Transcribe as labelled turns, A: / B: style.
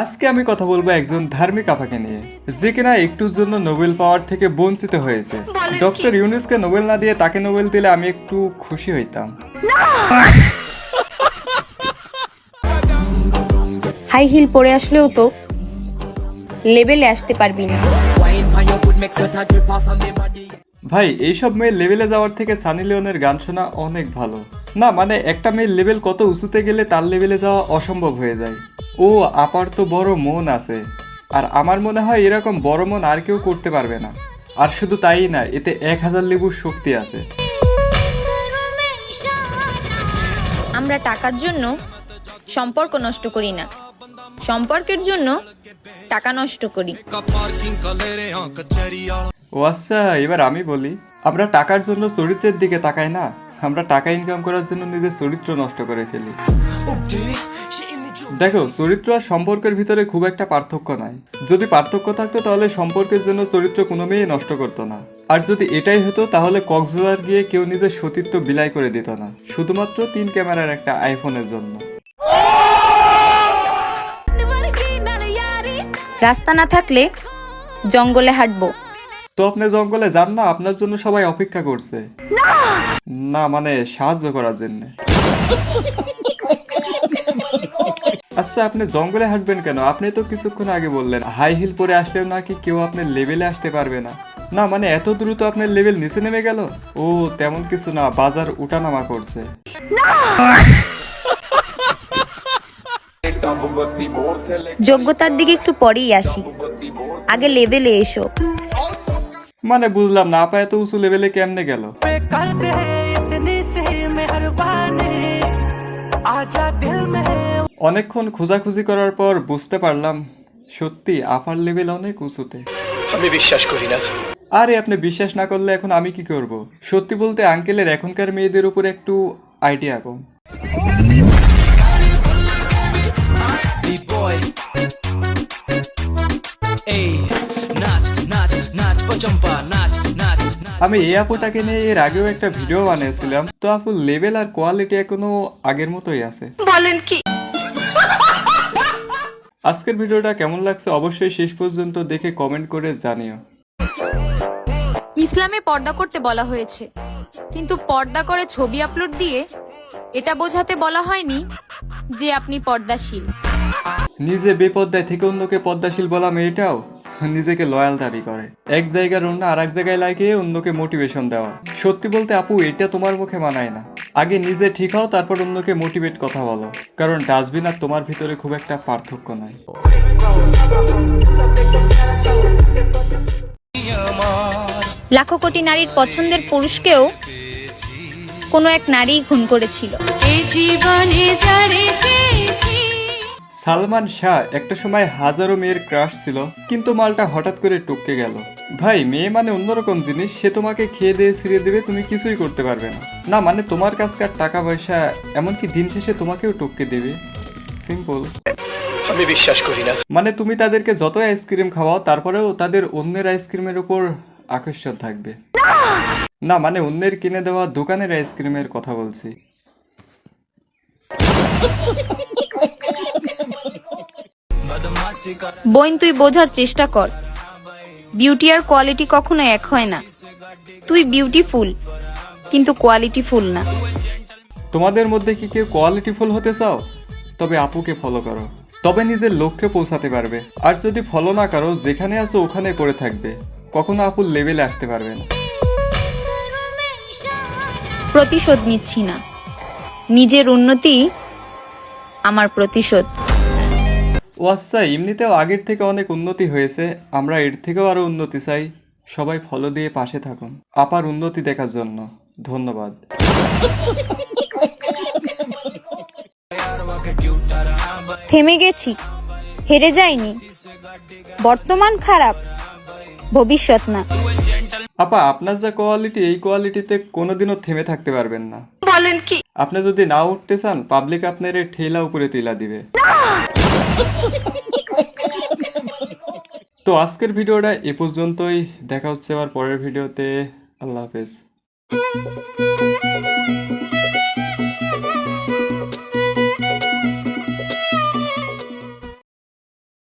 A: আজকে আমি কথা বলব একজন ধার্মিক আপাকে নিয়ে যে কিনা একটুর জন্য নোবেল পাওয়ার থেকে বঞ্চিত হয়েছে। ডক্টর ইউনুসকে নোবেল না দিয়ে তাকে নোবেল দিলে আমি একটু খুশি হইতাম।
B: হাই হিল পরে আসলেও তো লেভেলে আসতে পারবি না.
A: ভাই এইসব মেয়ের লেভেলে যাওয়ার থেকে সানি লিওনের গান শোনা অনেক ভালো। না মানে একটা মেয়ের লেভেল কত উঁচুতে গেলে তার লেভেলে যাওয়া অসম্ভব হয়ে যায়। ও আপার তো বড় মন আছে। আর আমার মনে হয় এরকম বড় মন আর কেউ করতে পারবে না। আর শুধু তাই না এতে এক হাজার লেবুর শক্তি আছে।
B: আমরা টাকার জন্য সম্পর্ক নষ্ট করি না। সম্পর্কের জন্য টাকা নষ্ট করি।
A: ও আচ্ছা এবার আমি বলি আমরা টাকার জন্য চরিত্রের দিকে তাকাই না। আমরা টাকা ইনকাম করার জন্য নিজের চরিত্র নষ্ট করে ফেলি। দেখো চরিত্র আর সম্পর্কের ভিতরে খুব একটা পার্থক্য নাই। যদি পার্থক্য থাকতো তাহলে সম্পর্কের জন্য চরিত্র কোনো মেয়ে নষ্ট করতো না। আর যদি এটাই হতো তাহলে কক্সবাজার গিয়ে কেউ নিজের সতীত্ব বিলাই করে দিত না। শুধুমাত্র তিন ক্যামেরার একটা আইফোনের জন্য।
B: রাস্তা না থাকলে জঙ্গলে হাঁটবো।
A: তো আপনি জঙ্গলে যান না আপনার জন্য সবাই অপেক্ষা করছে। না মানে সাহায্য করার জন্য। আচ্ছা আপনি জঙ্গলে হাঁটবেন কেন? আপনি তো কিছুক্ষণ আগে বললেন হাই হিল পরে আসলেও নাকি কেউ আপনার লেভেলে আসতে পারবে না। না মানে এত দ্রুত আপনার লেভেল নিচে নেমে গেল? ও তেমন কিছু না বাজার উঠানামা করছে।
B: যোগ্যতার দিকে একটু পরেই আসি। আগে লেভেলে এসো।
A: মানে বুঝলাম না আপা এত উঁচু লেভেলে কেমনে গেল? অনেকক্ষণ খোঁজাখুঁজি করার পর বুঝতে পারলাম সত্যি আপার লেভেল অনেক উঁচুতে।
C: আমি বিশ্বাস করি না।
A: আরে আপনি বিশ্বাস না করলে এখন আমি কি করব? সত্যি বলতে আঙ্কেলের এখনকার মেয়েদের উপর একটু আইডিয়া কম। আমি এই আপুটাকে নিয়ে এর আগেও একটা ভিডিও বানিয়েছিলাম। তো আপুর লেভেল আর কোয়ালিটি এখনও আগের মতোই আছে। বলেন কি? আজকের ভিডিওটা কেমন লাগছে অবশ্যই শেষ পর্যন্ত দেখে কমেন্ট করে জানিও।
D: ইসলামে পর্দা করতে বলা হয়েছে। কিন্তু পর্দা করে ছবি আপলোড দিয়ে এটা বোঝাতে বলা হয়নি যে আপনি পর্দাশীল।
A: নিজে বেপদ্দায় থেকে অন্যকে পদ্মাশীল বলা মেয়েটাও? নিজেকে লয়াল দাবি করে। এক জায়গার অন্য আর এক জায়গায় লাগিয়ে অন্যকে মোটিভেশন দেওয়া। সত্যি বলতে আপু এটা তোমার মুখে মানায় না। আগে নিজে ঠিক হও তারপর অন্যকে মোটিভেট কথা বলো। কারণ ডাস্টবিন আর তোমার ভিতরে খুব একটা পার্থক্য নাই।
B: লাখো কোটি নারীর পছন্দের পুরুষকেও কোনো এক নারী খুন করেছিল।
A: সালমান শাহ একটা সময় হাজারো মেয়ের ক্রাশ ছিল কিন্তু মালটা হঠাৎ করে টপকে গেল। ভাই মেয়ে মানে অন্যরকম জিনিস সে তোমাকে খেয়ে দিয়ে ছিঁড়ে দেবে তুমি কিছুই করতে পারবে না। না মানে তোমার কাছকার টাকা পয়সা এমনকি দিন শেষে তোমাকেও টপকে দেবে? সিম্পল
C: আমি বিশ্বাস করি না।
A: মানে তুমি তাদেরকে যত আইসক্রিম খাওয়াও তারপরেও তাদের অন্যের আইসক্রিমের উপর আকর্ষণ থাকবে। না মানে অন্যের কিনে দেওয়া দোকানের আইসক্রিমের কথা বলছি।
B: বোন তুই বোঝার চেষ্টা কর। বিউটি আর কোয়ালিটি কখনো এক হয় না। তুই বিউটিফুল কিন্তু কোয়ালিটিফুল না।
A: তোমাদের মধ্যে কি কেউ কোয়ালিটিফুল হতে চাও? তবে আপুকে ফলো করো। তবে নিজের লক্ষ্যে পৌঁছাতে পারবে। আর যদি ফলো না করো যেখানে আছো ওখানে করে থাকবে। কখনো আপুর লেভেলে আসতে পারবে না।
B: প্রতিশোধ নিচ্ছি না। নিজের উন্নতি আমার প্রতিশোধ।
A: ও আচ্ছা এমনিতেও আগের থেকে অনেক উন্নতি হয়েছে আমরা এর থেকেও আরও উন্নতি চাই। সবাই ফলো দিয়ে পাশে থাকুন। আপার উন্নতি দেখার জন্য ধন্যবাদ।
B: থেমে গেছি হেরে যাইনি। বর্তমান খারাপ ভবিষ্যৎ না।
A: আপা আপনার যা কোয়ালিটি এই কোয়ালিটিতে কোনোদিনও থেমে থাকতে পারবেন না। বলেন কি? আপনি যদি না উঠতে চান পাবলিক আপনার এই ঠেলা উপরে তুলা দিবে। তো আজকের ভিডিওটা এ পর্যন্তই। দেখা হচ্ছে আবার পরের ভিডিওতে। আল্লাহ হাফেজ।